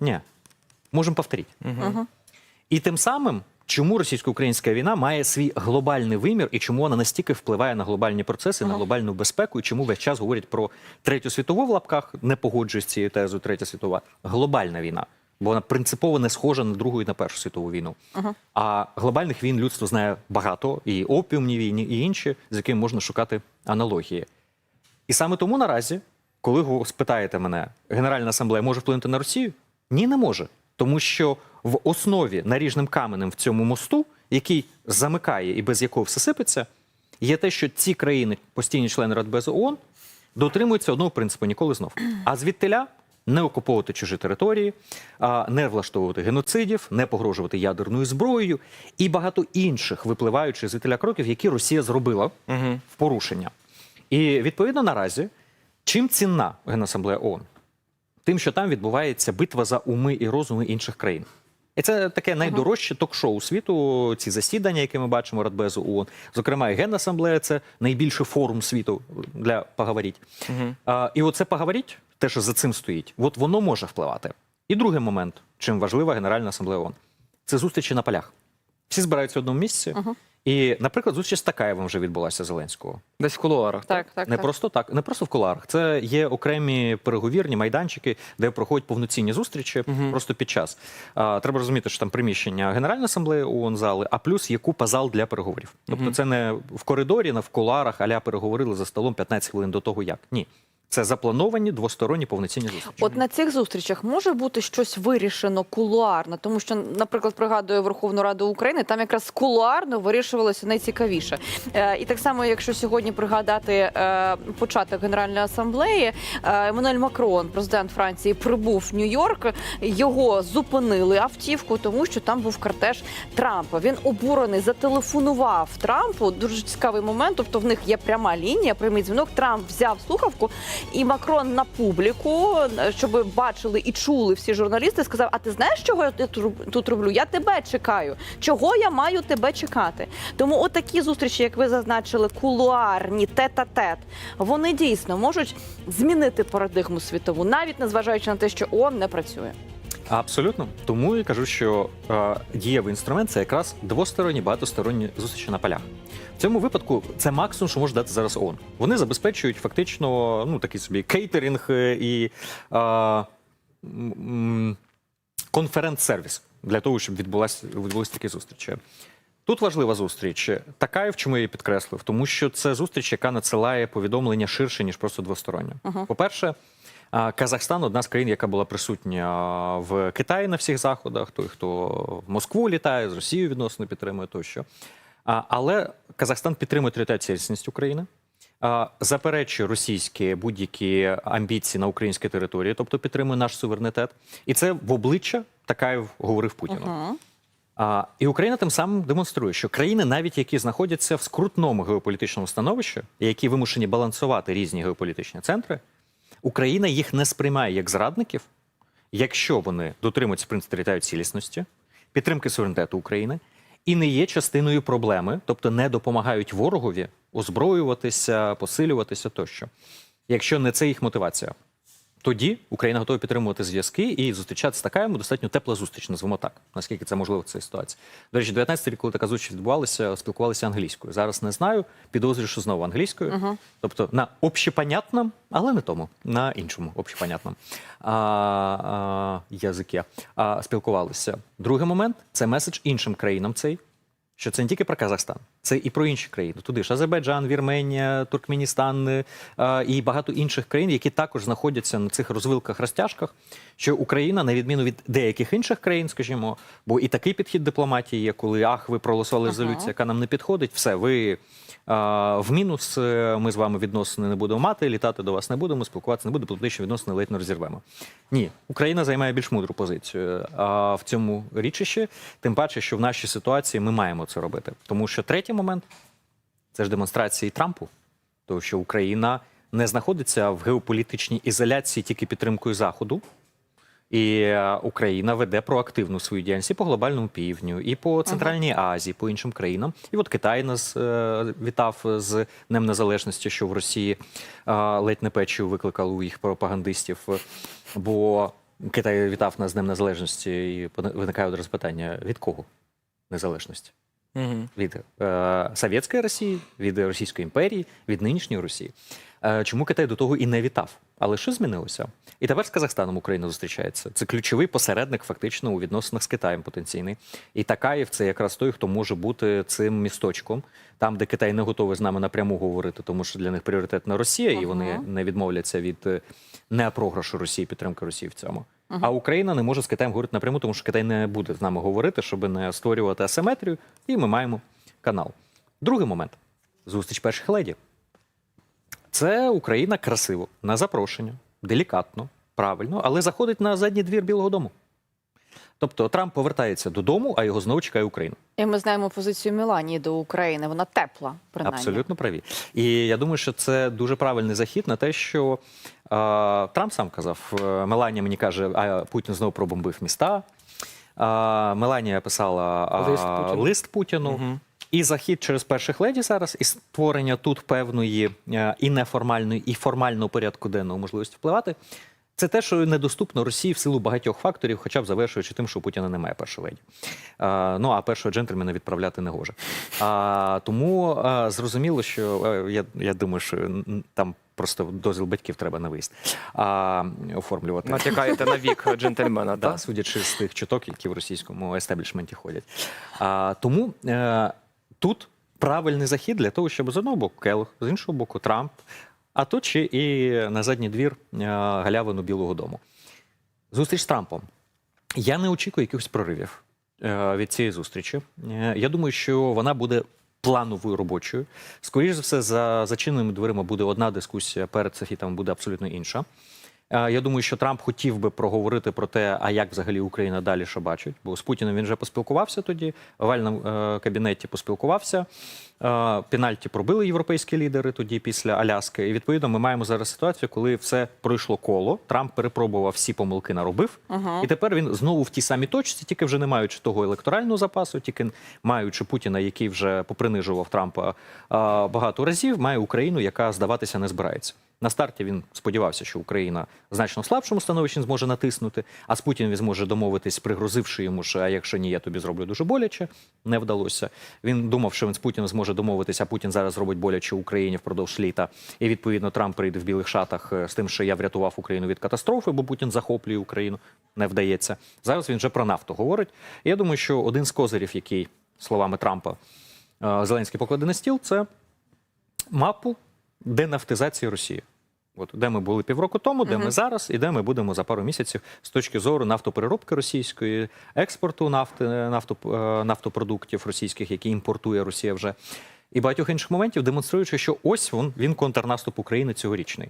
Ні. Можемо повторити. І тим самим, чому російсько-українська війна має свій глобальний вимір і чому вона настільки впливає на глобальні процеси, на глобальну безпеку, і чому весь час говорять про третю світову в лапках, не погоджуюсь з цією тезою, третя світова, глобальна війна. Бо вона принципово не схожа на Другу і на Першу світову війну. А глобальних війн людство знає багато, і опіумні війни, і інші, з якими можна шукати аналогії. І саме тому наразі, коли ви спитаєте мене, Генеральна асамблея може вплинути на Росію? Ні, не може. Тому що в основі наріжним каменем в цьому мосту, який замикає і без якого все сипеться, є те, що ці країни, постійні члени Радбезу ООН, дотримуються одного принципу ніколи знов. А звідтиля не окуповувати чужі території, не влаштовувати геноцидів, не погрожувати ядерною зброєю і багато інших випливаючих звідтиля кроків, які Росія зробила в порушення. І відповідно наразі, чим цінна Генасамблея ООН? Тим, що там відбувається битва за уми і розуми інших країн. І це таке найдорожче ток-шоу світу. Ці засідання, які ми бачимо Радбезу ООН. Зокрема, і Генасамблея це найбільший форум світу для поговоріть. А, і оце поговоріть, те, що за цим стоїть, от воно може впливати. І другий момент, чим важлива Генеральна асамблея ООН, це зустрічі на полях. Всі збираються в одному місці. І, наприклад, зустріч з Такаєвим вже відбулася Зеленського. Десь в кулуарах. Так, так, Не так. просто так, не просто в куларах. Це є окремі переговірні майданчики, де проходять повноцінні зустрічі просто під час. А, треба розуміти, що там приміщення Генеральної асамблеї ООН зали, а плюс є купа зал для переговорів. Тобто, це не в коридорі, не в куларах, аля переговорили за столом 15 хвилин до того, як ні. Це заплановані двосторонні повноцінні зустрічі. От на цих зустрічах може бути щось вирішено кулуарно, тому що, наприклад, пригадую Верховну Раду України, там якраз кулуарно вирішувалося найцікавіше. Е, і так само, якщо сьогодні пригадати е, початок Генеральної асамблеї, е, Еммануель Макрон, президент Франції, прибув в Нью-Йорк. Його зупинили автівку, тому що там був кортеж Трампа. Він обурений, зателефонував Трампу. Дуже цікавий момент. Тобто в них є пряма лінія, прямий дзвінок. Трамп взяв слухавку, і Макрон на публіку, щоб бачили і чули всі журналісти, сказав: А ти знаєш, чого я тут- роблю? Я тебе чекаю. Чого я маю тебе чекати? Тому отакі зустрічі, як ви зазначили, кулуарні, тет-а-тет, вони дійсно можуть змінити парадигму світову, навіть незважаючи на те, що ООН не працює. Абсолютно. Тому і кажу, що е, дієвий інструмент це якраз двосторонні, багатосторонні зустрічі на полях. В цьому випадку це максимум, що може дати зараз ООН. Вони забезпечують фактично ну такий собі кейтеринг е, і м, м, конференц-сервіс для того, щоб відбулася відбулися такі зустрічі. Тут важлива зустріч. Така, в чому я її підкреслив, тому що це зустріч, яка надсилає повідомлення ширше, ніж просто двостороннє. По-перше, Казахстан одна з країн, яка була присутня в Китаї на всіх заходах, той, хто в Москву літає, з Росією відносно підтримує тощо. Але Казахстан підтримує територіальну цілісність України. Заперечує російські будь-які амбіції на українській території, тобто підтримує наш суверенітет, і це в обличчя Такаєв говорив Путіну. А, і Україна тим самим демонструє, що країни, навіть які знаходяться в скрутному геополітичному становищі, які вимушені балансувати різні геополітичні центри, Україна їх не сприймає як зрадників, якщо вони дотримуються принципу територіальної цілісності, підтримки суверенітету України і не є частиною проблеми, тобто не допомагають ворогові озброюватися, посилюватися тощо. Якщо не це їх мотивація. Тоді Україна готова підтримувати зв'язки і зустрічатися з такаємо достатньо тепла зустріч, назвемо так, наскільки це можливо в цій ситуації. До речі, 19 рік, коли така зустріч відбувалася, спілкувалися англійською. Зараз не знаю, підозрюю, що знову англійською. Тобто на общепонятному, але не тому, на іншому общепонятному а, а, язикі а, спілкувалися. Другий момент це меседж іншим країнам цей. Що це не тільки про Казахстан, це і про інші країни. Туди ж Азербайджан, Вірменія, Туркменістан е, і багато інших країн, які також знаходяться на цих розвилках розтяжках. Що Україна, на відміну від деяких інших країн, скажімо, бо і такий підхід дипломатії є, коли ах, ви проголосували резолюцію, яка нам не підходить, все, ви е, в мінус. е, Ми з вами відносини не будемо мати, літати до вас не будемо, спілкуватися не будемо, політичні відносини ледь не розірвемо. Ні, Україна займає більш мудру позицію а, в цьому річищі, тим паче, що в нашій ситуації ми маємо це робити. Тому що третій момент це ж демонстрації Трампу, тому що Україна не знаходиться в геополітичній ізоляції тільки підтримкою Заходу. І е, Україна веде проактивну свою діяльність і по глобальному півдню, і по Центральній Азії, по іншим країнам. І от Китай нас е, вітав з Днем Незалежності, що в Росії е, ледь не печію викликали у їх пропагандистів. Бо Китай вітав нас з Днем Незалежності, і виникає одразу питання: від кого незалежності? Від е, Совєтської Росії, від Російської імперії, від нинішньої Росії. Е, чому Китай до того і не вітав? Але що змінилося? І тепер з Казахстаном Україна зустрічається. Це ключовий посередник, фактично, у відносинах з Китаєм потенційний. І Такаєв це якраз той, хто може бути цим місточком, там, де Китай не готовий з нами напряму говорити, тому що для них пріоритетна Росія, і вони не відмовляться від е, не програшу Росії, підтримки Росії в цьому. А Україна не може з Китаєм говорити напряму, тому що Китай не буде з нами говорити, щоб не створювати асиметрію, і ми маємо канал. Другий момент зустріч перших леді. Це Україна красиво, на запрошення, делікатно, правильно, але заходить на задній двір Білого Дому. Тобто Трамп повертається додому, а його знову чекає Україна. І ми знаємо позицію Меланії до України. Вона тепла, принаймні. Абсолютно праві. І я думаю, що це дуже правильний захід на те, що е, Трамп сам казав, е, Меланія мені каже, а Путін знову пробомбив міста. Е, Меланія писала е, Лист Путіну. лист Путіну. Угу. І захід через перших леді зараз, і створення тут певної е, і неформальної, і формального порядку денного можливості впливати. Це те, що недоступно Росії в силу багатьох факторів, хоча б завершуючи тим, що у Путіна немає першої леді. А, ну а першого джентльмена відправляти не гоже. А, тому а, зрозуміло, що е, я, я думаю, що там просто дозвіл батьків треба на виїзд а, оформлювати. Натякаєте на вік джентльмена, Да, судячи з тих чуток, які в російському естеблішменті ходять. А, тому е, тут правильний захід для того, щоб з одного боку Келох, з іншого боку Трамп, а тут ще і на задній двір е, галявину Білого Дому. Зустріч з Трампом. Я не очікую якихось проривів е, від цієї зустрічі. Е, я думаю, що вона буде плановою робочою. Скоріше за все, за зачиненими дверима буде одна дискусія, перед софітом буде абсолютно інша. Е, Я думаю, що Трамп хотів би проговорити про те, а як взагалі Україна далі що бачить. Бо з Путіним він вже поспілкувався тоді, в овальному е, кабінеті поспілкувався. Е, Пенальті пробили європейські лідери тоді після Аляски. І відповідно ми маємо зараз ситуацію, коли все пройшло коло. Трамп перепробував всі помилки, наробив, Ага. і тепер він знову в тій самій точці, тільки вже не маючи того електорального запасу, тільки маючи Путіна, який вже попринижував Трампа багато разів, має Україну, яка здаватися не збирається. На старті він сподівався, що Україна в значно слабшому становищі зможе натиснути, а з Путіним він зможе домовитись, пригрозивши йому, що а якщо ні, я тобі зроблю дуже боляче. Не вдалося. Він думав, що він з Путіним зможе домовитися, а Путін зараз зробить боляче Україні впродовж літа. І відповідно Трамп прийде в білих шатах е, з тим, що я врятував Україну від катастрофи, бо Путін захоплює Україну. Не вдається. Зараз він вже про нафту говорить. Я думаю, що один з козирів, який словами Трампа е, Зеленський покладе на стіл, це мапу денафтизації Росії. От де ми були півроку тому, де ми зараз, і де ми будемо за пару місяців з точки зору нафтопереробки російської, експорту нафти, нафто, е, нафтопродуктів російських, які імпортує Росія вже, і багатьох інших моментів, демонструючи, що ось він, він контрнаступ України цьогорічний.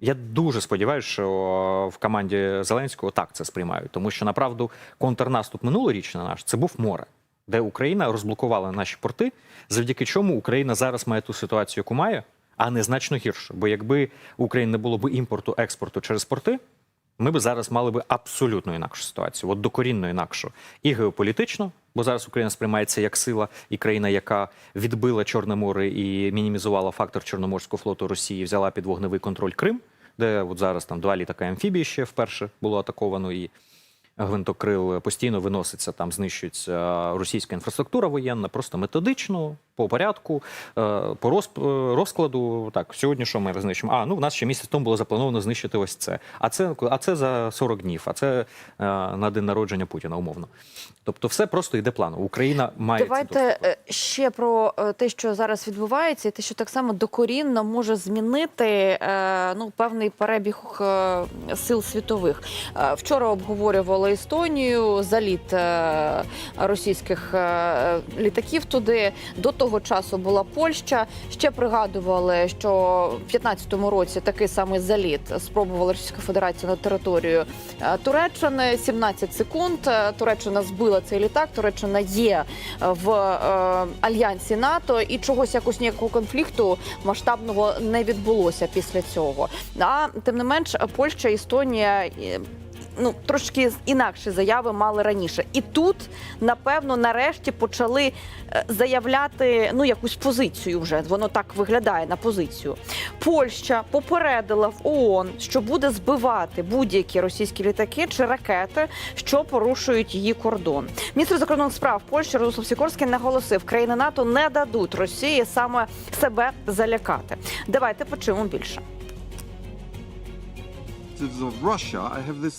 Я дуже сподіваюся, що в команді Зеленського так це сприймають, тому що направду контрнаступ минулорічний наш це був море, де Україна розблокувала наші порти, завдяки чому Україна зараз має ту ситуацію, яку має, а не значно гірше. Бо якби у України не було б імпорту, експорту через порти, ми б зараз мали б абсолютно інакшу ситуацію, от докорінно інакшу. І геополітично, бо зараз Україна сприймається як сила і країна, яка відбила Чорне море і мінімізувала фактор Чорноморського флоту Росії, взяла під вогневий контроль Крим, де от зараз там два літака амфібії ще вперше було атаковано і. Гвинтокрил постійно виноситься, там знищується російська інфраструктура воєнна, просто методично, по порядку, е, по розп- е, розкладу. Так, сьогодні що ми знищимо? А, ну в нас ще місяць тому було заплановано знищити ось це. А це, а це за 40 днів, а це е, на день народження Путіна, умовно. Тобто, все просто йде планом. Україна має Давайте ще про те, що зараз відбувається, і те, що так само докорінно може змінити ну певний перебіг сил світових. Вчора обговорювали Естонію, заліт е, російських е, літаків туди. До того часу була Польща. Ще пригадували, що в 2015 році такий самий заліт спробувала Російська Федерація на територію е, Туреччини. 17 секунд. Туреччина збила цей літак. Туреччина є в альянсі НАТО, і чогось якось ніякого конфлікту масштабного не відбулося після цього. А тим не менш, Польща, Естонія. Ну трошки інакші заяви мали раніше. І тут, напевно, нарешті почали е, заявляти ну якусь позицію. Вже воно так виглядає на позицію. Польща попередила в ООН, що буде збивати будь-які російські літаки чи ракети, що порушують її кордон. Міністр закордонних справ Польщі Радослав Сікорський наголосив, країни НАТО не дадуть Росії саме себе залякати. Давайте почуємо більше.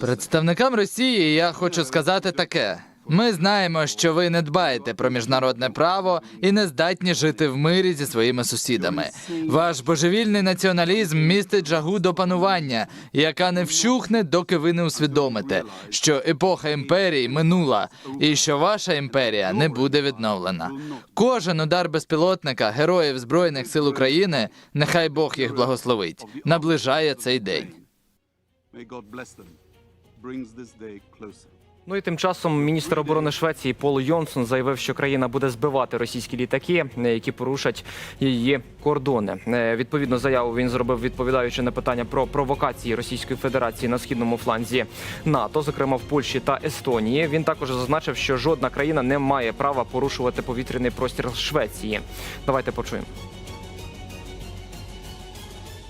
Представникам Росії я хочу сказати таке: ми знаємо, що ви не дбаєте про міжнародне право і не здатні жити в мирі зі своїми сусідами. Ваш божевільний націоналізм містить жагу до панування, яка не вщухне, доки ви не усвідомите, що епоха імперії минула, і що ваша імперія не буде відновлена. Кожен удар безпілотника героїв збройних сил України, нехай Бог їх благословить, наближає цей день. May God bless them. Brings this day closer. Ну і тим часом міністр оборони Швеції Пол Йонсон заявив, що країна буде збивати російські літаки, е, які порушать її кордони. Е, Відповідну заяву він зробив, відповідаючи на питання про провокації Російської Федерації на східному фланзі НАТО, зокрема в Польщі та Естонії. Він також зазначив, що жодна країна не має права порушувати повітряний простір Швеції. Давайте почуємо.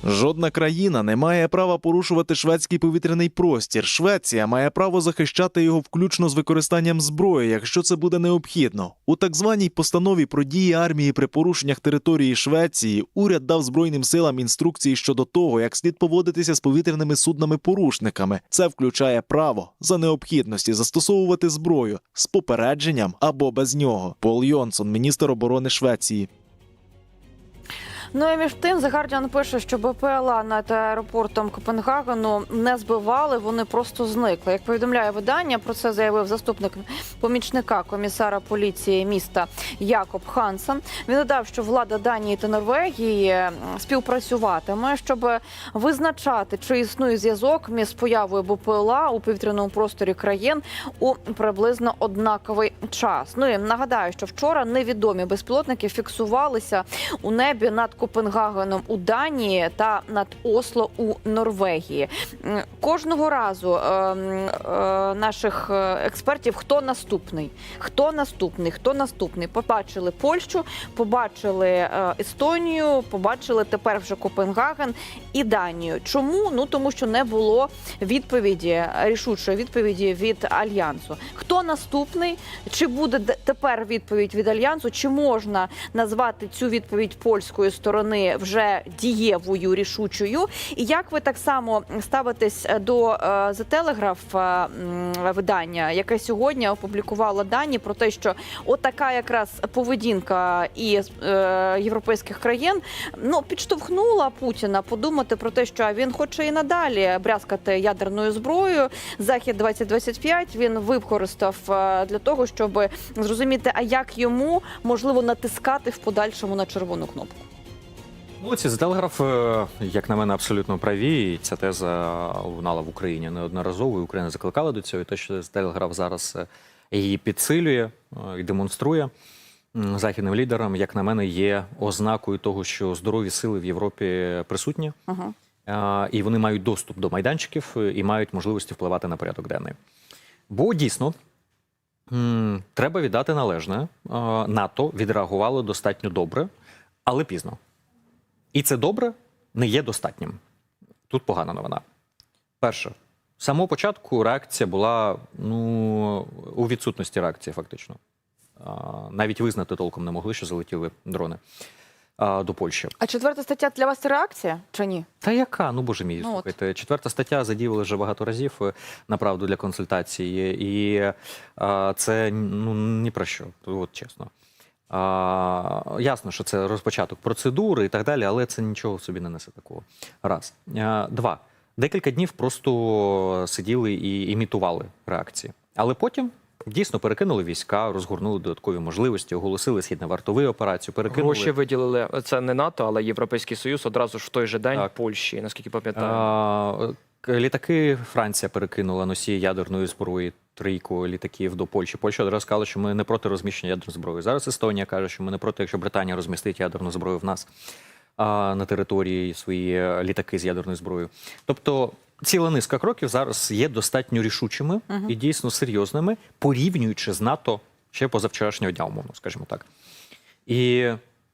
Жодна країна не має права порушувати шведський повітряний простір. Швеція має право захищати його включно з використанням зброї, якщо це буде необхідно. У так званій постанові про дії армії при порушеннях території Швеції уряд дав збройним силам інструкції щодо того, як слід поводитися з повітряними суднами-порушниками. Це включає право за необхідності застосовувати зброю з попередженням або без нього. Пол Йонсон, міністр оборони Швеції. Ну і між тим, The Guardian пише, що БПЛА над аеропортом Копенгагену не збивали, вони просто зникли. Як повідомляє видання, про це заявив заступник помічника комісара поліції міста Якоб Хансен. Він додав, що влада Данії та Норвегії співпрацюватиме, щоб визначати, чи існує зв'язок між появою БПЛА у повітряному просторі країн у приблизно однаковий час. Ну і нагадаю, що вчора невідомі безпілотники фіксувалися у небі над Копенгагеном у Данії та над Осло у Норвегії. Кожного разу е, е, наших е, експертів, хто наступний, хто наступний, хто наступний, побачили Польщу, побачили е, Естонію, побачили тепер вже Копенгаген і Данію. Чому? Ну тому що не було відповіді рішучої відповіді від альянсу. Хто наступний? Чи буде тепер відповідь від альянсу? Чи можна назвати цю відповідь польською польської сторони вже дієвою рішучою? І як ви так само ставитесь до е, The Telegraph е, видання, яке сьогодні опублікувало дані про те, що отака якраз поведінка і е, європейських країн ну підштовхнула Путіна подумати про те, що він хоче і надалі брязкати ядерною зброєю. Захід 2025 він використав е, для того, щоб зрозуміти, а як йому можливо натискати в подальшому на червону кнопку. Молодці, з Телеграф, е, як на мене, абсолютно праві. І ця теза лунала в Україні неодноразово. і Україна закликала до цього. І те, що Телеграф зараз е, її підсилює е, і демонструє західним лідерам, як на мене, є ознакою того, що здорові сили в Європі присутні, е, і вони мають доступ до майданчиків і мають можливості впливати на порядок денний. Бо дійсно. Треба віддати належне. НАТО відреагувало достатньо добре, але пізно. І це добре не є достатнім. Тут погана новина. Перше, з самого початку реакція була ну, у відсутності реакції, фактично. Навіть визнати толком не могли, що залетіли дрони до Польщі. А четверта стаття для вас це реакція чи ні? Та яка? Ну боже мій, Ну, от. слухайте. Четверта стаття задіяли вже багато разів е, направду для консультації, і а, це ну ні про що, от чесно. А, ясно, що це розпочаток процедури і так далі, але це нічого собі не несе такого. Раз. А, два. Декілька днів просто сиділи і імітували реакції. Але потім дійсно перекинули війська, розгорнули додаткові можливості, оголосили східно-вартову операцію, перекинули. Гроші виділили це не НАТО, але Європейський Союз одразу ж в той же день Так. Польщі, наскільки пам'ятаю. Літаки Франція перекинула носії ядерної зброї трійку літаків до Польщі. Польща одразу сказала, що ми не проти розміщення ядерної зброї. Зараз Естонія каже, що ми не проти, якщо Британія розмістить ядерну зброю в нас а, на території свої літаки з ядерною зброєю. Тобто ціла низка кроків зараз є достатньо рішучими і дійсно серйозними, порівнюючи з НАТО ще позавчорашнього дня, умовно, скажімо так. І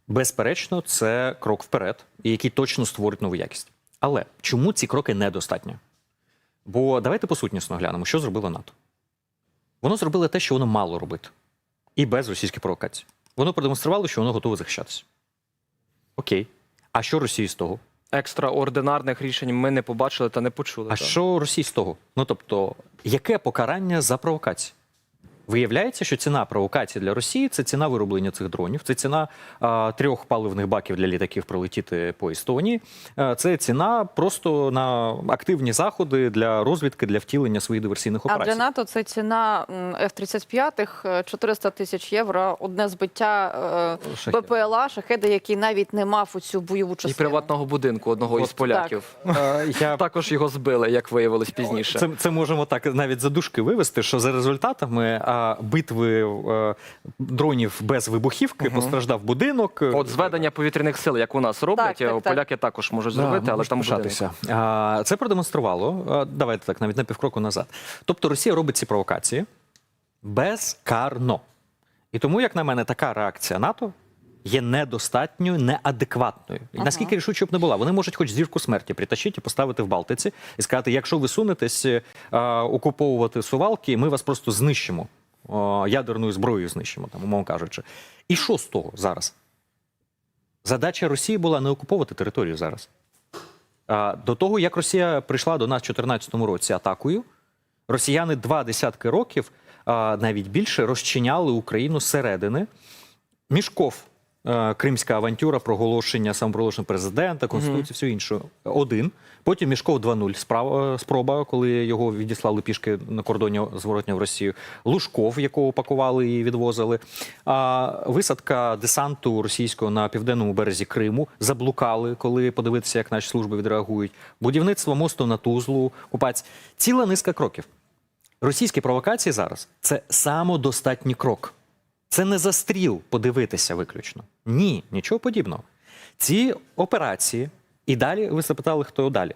безперечно, це крок вперед, який точно створить нову якість. Але чому ці кроки недостатні? Бо давайте посутнісно глянемо, що зробило НАТО. Воно зробило те, що воно мало робити, і без російських провокацій. Воно продемонструвало, що воно готове захищатися. Окей. А що Росії з того? Екстраординарних рішень ми не побачили та не почули. А так. що Росії з того? Ну тобто, яке покарання за провокації? Виявляється, що ціна провокації для Росії це ціна вироблення цих дронів, це ціна а, трьох паливних баків для літаків пролетіти по Естонії. А, це ціна просто на активні заходи для розвідки для втілення своїх диверсійних А для НАТО це ціна м, F-35, е, 400 тисяч євро, одне збиття е, Шахед. БПЛА, шахеда, який навіть не мав у цю бойову І приватного будинку одного із поляків. А, я Також його збили, як виявилось пізніше. Це, це можемо так навіть за дужки вивести, що за результатами битви е, дронів без вибухівки постраждав будинок. От зведення повітряних сил, як у нас роблять, так, так. поляки також можуть зробити, але там. А, Це продемонструвало. Давайте так, навіть на півкроку назад. Тобто Росія робить ці провокації безкарно. І тому, як на мене, така реакція НАТО є недостатньою, неадекватною. І наскільки рішуче б не була, вони можуть хоч зірку смерті притащити і поставити в Балтиці і сказати: якщо ви сунетесь е, окуповувати сувалки, ми вас просто знищимо. О, Ядерною зброєю знищимо, там, умовно кажучи. І що з того зараз? Задача Росії була не окуповувати територію зараз. До того, як Росія прийшла до нас в 2014 році атакою, росіяни два десятки років, навіть більше, розчиняли Україну зсередини. Мішков, е, кримська авантюра, проголошення самопроголошення президента, конституції, все інше. Один. Потім Мішков 2.0 справа, е, спроба, коли його відіслали пішки на кордоні зворотня в Росію. Лужков, якого пакували і відвозили. А, висадка десанту російського на південному березі Криму заблукали, коли подивитися, як наші служби відреагують. Будівництво мосту на Тузлу, окупація. Ціла низка кроків. Російські провокації зараз це самодостатній крок. Це не застріл подивитися виключно. Ні, нічого подібного. Ці операції, і далі ви запитали, хто далі.